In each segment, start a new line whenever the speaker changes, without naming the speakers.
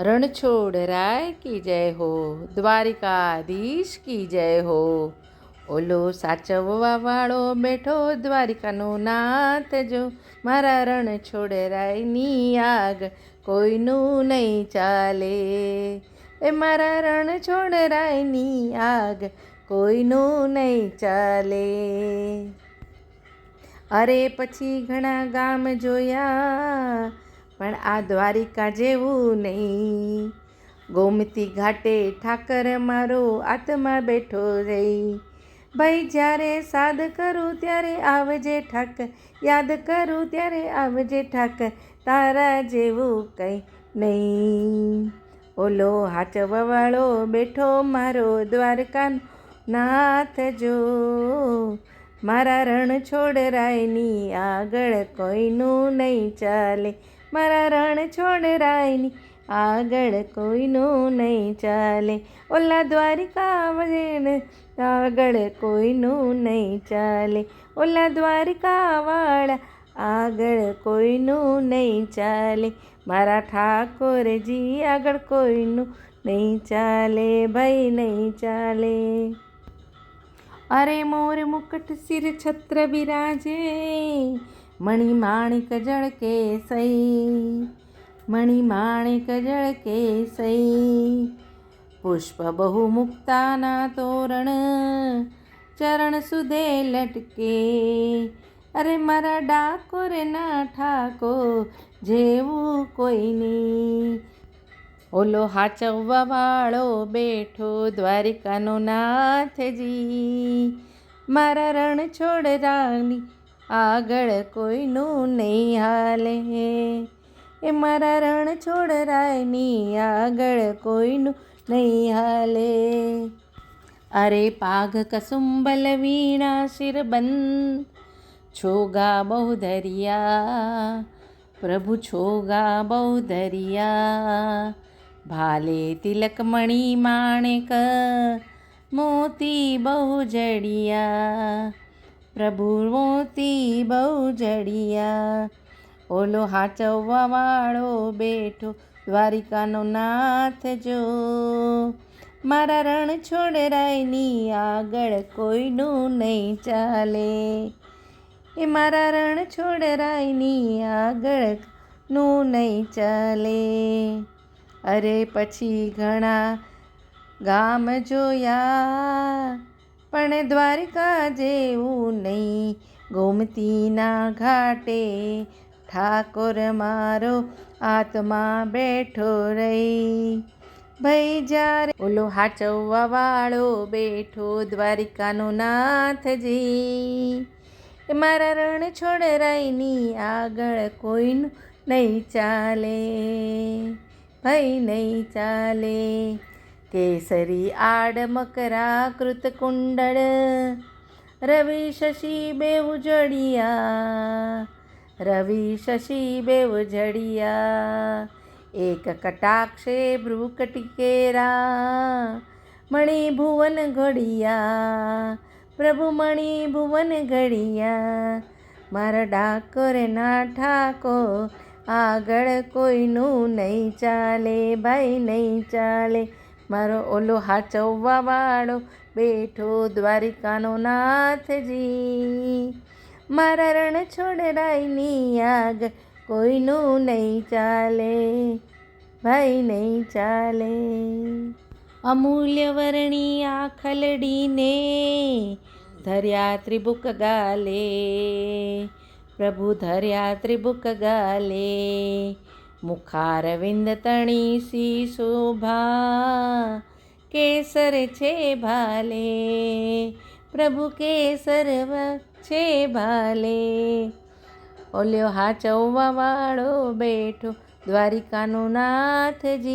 રણછોડ રાય કી જય હો દ્વારિકાધીશ કી જય હો ઓલો સાચવવા વાળો બેઠો દ્વારિકાનો નાથ જો મારા રણછોડ રાયની આગ કોઈનું નહીં ચાલે એ મારા રણછોડ રાયની આગ કોઈનું નહીં ચાલે અરે પછી ઘણા ગામ જોયા પણ આ દ્વારિકા જેવું નહીં. ગોમતી ઘાટે ઠાકર મારો આત્મા બેઠો રહી. ભાઈ જ્યારે સાદ કરું ત્યારે આવજે ઠાકર, યાદ કરું ત્યારે આવજે ઠાકર, તારા જેવું કંઈ નહીં. ઓલો હાચવવાળો બેઠો મારો દ્વારકાનો નાથ જો. મારા રણ છોડ રાયની આગળ કોઈનું નહીં ચાલે. મારા રણ છોડ રાયની, આગળ કોઈનું નહીં ચાલે. ઓલા દ્વારિકા વજેને આગળ કોઈનું નહીં ચાલે. ઓલા દ્વારિકા વાળા, આગળ કોઈનું નહીં ચાલે. મારા ઠાકોરજી, આગળ કોઈનું નહીં ચાલે, ભાઈ નહીં ચાલે. અરે મોર મુકટ સિર છત્ર બિરાજે મણિ માણિક જળ કે સઈ મણિ માણિક જળ કે સઈ પુષ્પ બહુ મુક્તાના તોરણ, ચરણ સુધે લટકે. અરે મારા ડાકોર ના ઠાકો, જેવું કોઈ નહીં ઓલો હાચવવા વાળો બેઠો દ્વારિકાનો નાથજી. મારા રણ છોડ રાની આગળ કોઈનું નહીં હાલે. એ મારા રણ છોડ રાયની આગળ કોઈનું નહીં હાલે. અરે પાઘ કસુંબલ વીણા શિરબંધ, છોગા બહુ ધરિયા પ્રભુ છોગા બહુ ધરિયા ભાલે તિલકમણી માણેક, મોતી બહુ જડિયા પ્રભુ મોતી બહુ જડિયા. ઓલો હાચવવા વાળો બેઠો, દ્વારિકાનો નાથ જો. મારા રણ છોડ રાયની આગળ કોઈનું નહીં ચાલે. એ મારા રણ છોડ રાયની આગળનું નહીં ચાલે. અરે પછી ઘણા ગામ જોયા. પણ દ્વારિકા જેવું નહીં. ગોમતીના ઘાટે ઠાકોર મારો આત્મા બેઠો રહી. ભાઈ જ્યારે ઓલો હાચવવા વાળો બેઠો દ્વારિકાનો નાથજી. એ મારા રણ છોડરાયની આગળ કોઈનું નહીં ચાલે. ભાઈ નહીં ચાલે. કેસરી આડ મકરા કૃત કુંડળ રવિ શશી બેવ જડિયા રવિ શશી બેવ જડિયા એક કટાક્ષે ભ્રુકટિકેરા મણિભુવન ઘડિયા પ્રભુ મણિભુવન ઘડિયા મારા ડાકોર ના ઠાકો આગળ કોઈનું નહીં ચાલે ભાઈ નહીં ચાલે મારો ઓલો હાચવવા વાળો બેઠો દ્વારિકાનો નાથજી. મારા રણ છોડરાયની આગ કોઈનું નહીં ચાલે, ભાઈ નહીં ચાલે. અમૂલ્ય વર્ણી આ ખલડીને ધર્યા ત્રિબુક ગાલે, પ્રભુ ધર્યા ત્રિબુક ગાલે. મુખારવિંદ તણી સી શોભા, કેસર છે ભાલે, પ્રભુ કેસર છે ભાલે. ઓલ્યો હાચવવા વાળો બેઠો, દ્વારિકાનો નાથજી,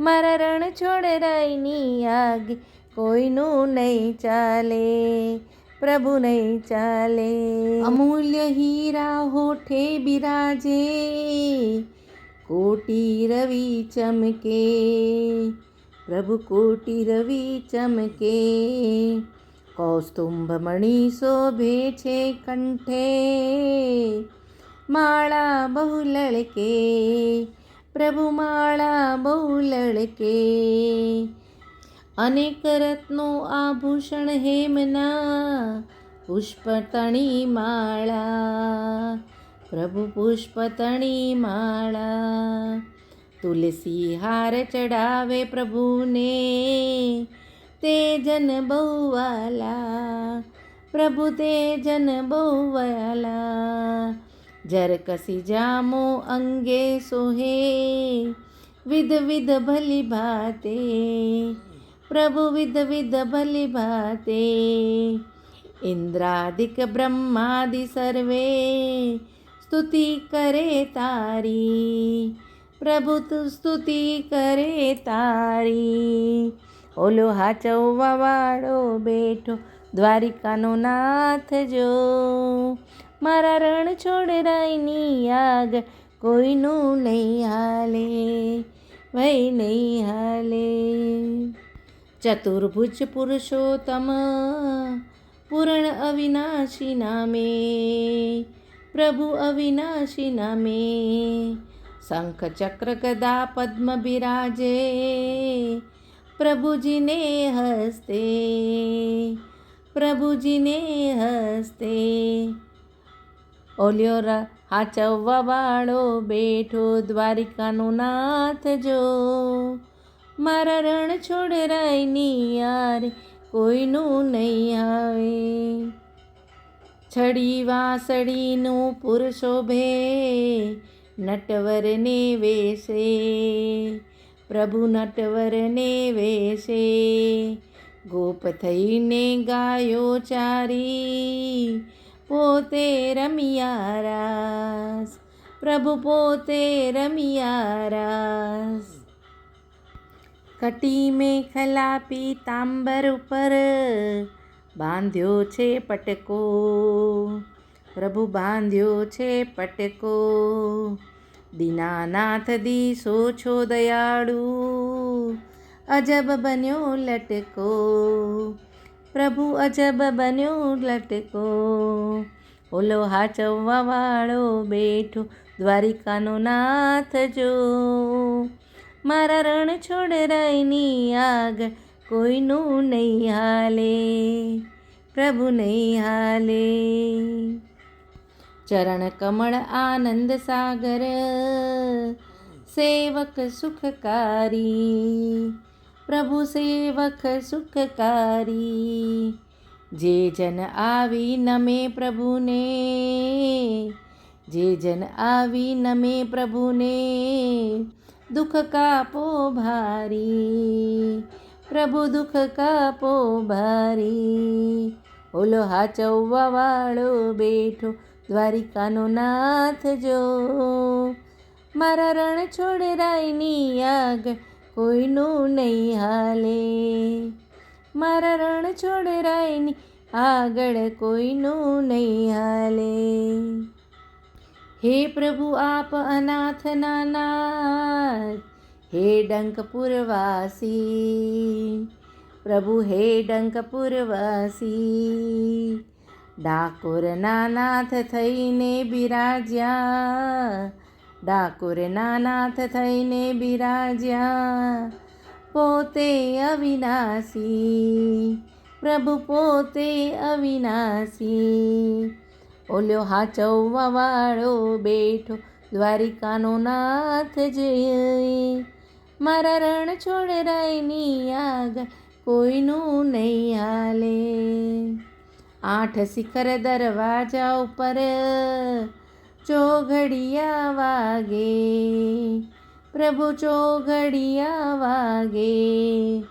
મારા રણ છોડ રાયની આગ કોઈનું નહીં ચાલે. પ્રભુ નહીં ચાલે. અમૂલ્ય હીરા હોઠે બિરાજે. કોટી રવિ ચમકે. પ્રભુ કોટી રવિ ચમકે. કૌસ્તુંભ મણી શોભે છે કંઠે. માળા બહુ લડકે. પ્રભુ માળા બહુ લડકે. અનેક રત્નો આભૂષણ હેમના, પુષ્પતણી માળા, પ્રભુ પુષ્પતણી માળા. તુલસી હાર ચડાવે પ્રભુને તે જન બહુવાલા, પ્રભુ તે જન બહુવાલા જરકસી જામો અંગે સોહે, વિધ વિધ ભલી ભાતે પ્રભુ વિધ વિધ ભલી ભાતે ઇન્દ્રાદિક બ્રહ્માદિ સર્વે સ્તુતિ કરે તારી પ્રભુ તું સ્તુતિ કરે તારી ઓલો હાચવવા વાળો બેઠો દ્વારિકાનો નાથ જો મારા રણ છોડ રાયની આગ કોઈનું નહીં હાલે ભાઈ નહીં હાલે ચતુર્ભુજ પુરુષોત્તમ, પૂર્ણ અવિનાશી નામે, પ્રભુ અવિનાશી નામે શંખ ચક્ર ગદા પદ્મ બિરાજે, પ્રભુજીને હસ્તે પ્રભુજીને હસ્તે. ઓલ્યો રા હાચવવા વાળો બેઠો દ્વારિકાનો નાથ જો મારા રણ છોડ રાયની યાર કોઈનું નહીં આવે. છડી વાસળીનું પુરુષોભે નટવરને વેશે. પ્રભુ નટવરને વેશે. ગોપ થઈને ગાયો ચારી, પોતે રમિયા રાસ. પ્રભુ પોતે રમિયા રાસ. કટી મેખલા પીતાંબર ઉપર બાંધ્યો છે પટકો. પ્રભુ બાંધ્યો છે પટકો. દીનાનાથ દીસો છો દયાળુ. અજબ બન્યો લટકો. પ્રભુ અજબ બન્યો લટકો. ઓલો હાચવવા વાળો બેઠો દ્વારિકાનો નાથ જો. મારા રણ છોડ રાયની આગ કોઈનું નહીં હાલે, પ્રભુ નહીં હાલે. ચરણ કમળ આનંદ સાગર, સેવક સુખકારી. પ્રભુ સેવક સુખકારી. જે જન આવી નમે પ્રભુને, જે જન આવી નમે પ્રભુને દુઃખ કાપો ભારી, પ્રભુ દુઃખ કાપો ભારી. ઓલો હાચવવા વાળો બેઠો, દ્વારિકાનો નાથ જો. મારા રણ છોડ રાયની આગ, કોઈનું નહીં હાલે. મારા રણ છોડ રાયની આગળ, કોઈનું નહીં હાલે. હે પ્રભુ આપ અનાથ નાનાથ હે ડંકપુરવાસી. પ્રભુ હે ડંકપુરવાસી ડાકોર નાનાથ થઈને બિરાજ્યા. ડાકોર નાનાથ થઈને બિરાજ્યા. પોતે અવિનાશી, પ્રભુ પોતે અવિનાશી. ઓલ્યો હાચવવા વાળો બેઠો, દ્વારિકાનો નાથ જય મારા રણ છોડ રાયની આગ કોઈનું નહીં હાલે. આઠ શિખર દરવાજા ઉપર ચોઘડિયા વાગે. પ્રભુ ચોઘડિયા વાગે.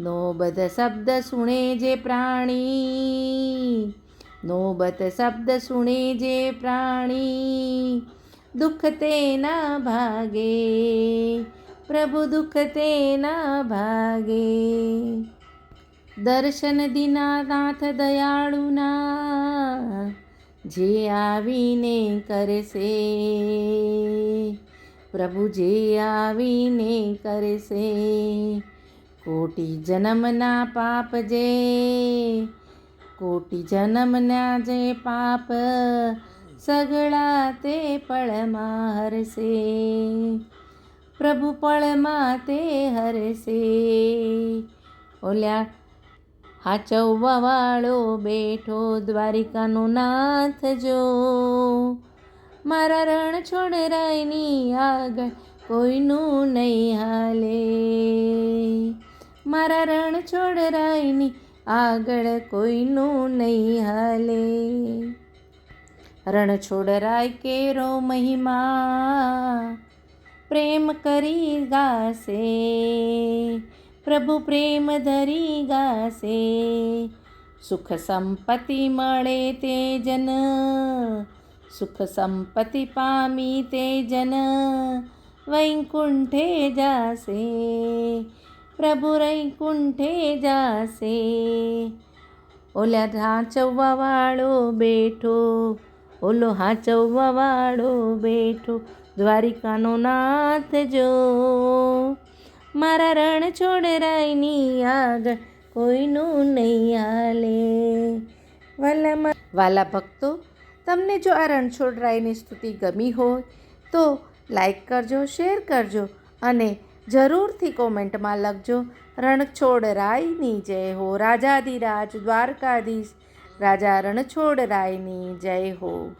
નોબદ શબ્દ સુણે જે પ્રાણી. નોબત શબ્દ સુણે જે પ્રાણી, દુઃખ તેના ભાગે. પ્રભુ દુઃખ તેના ભાગે. દર્શન દીનાનાથ દયાળુના જે આવીને કરશે. પ્રભુ જે આવીને કરશે, કોટી જન્મના પાપ જે કોટી જન્મના જે પાપ, સગળા તે પળમાં હરશે પ્રભુ પળમાં તે હરશે ઓલ્યા, હાચવવા વાળો બેઠો દ્વારિકાનો નાથ જો. મારા રણ છોડરાયની આગળ કોઈનું નહીં હાલે. મારા રણ છોડ રાયની આગળ કોઈનું નહીં હાલે. રણ છોડ રાય કેરો મહિમા પ્રેમ કરી ગાશે. પ્રભુ પ્રેમ ધરી ગાશે. સુખ સંપત્તિ મળે તે જન. સુખ સંપત્તિ પામી તે જન. વૈકુંઠે જાશે. પ્રભુ કુંઠે જાશે. ઓલા હાચવવા વાળો બેઠો, ઓલો હાચવવા વાળો બેઠો, દ્વારિકાનો નાથ જો. મારા રણ છોડરાયની આગળ કોઈનું નહીં હાલે. વાલા વાલા ભક્તો, તમને જો આ રણછોડરાયની સ્તુતિ ગમી હોય, તો લાઈક કરજો, શેર કરજો અને જરૂરથી કોમેન્ટમાં લખજો. રણછોડ રાયની જય હો રાજાધિરાજ દ્વારકાધીશ. રાજા રણછોડ રાયની જય હો.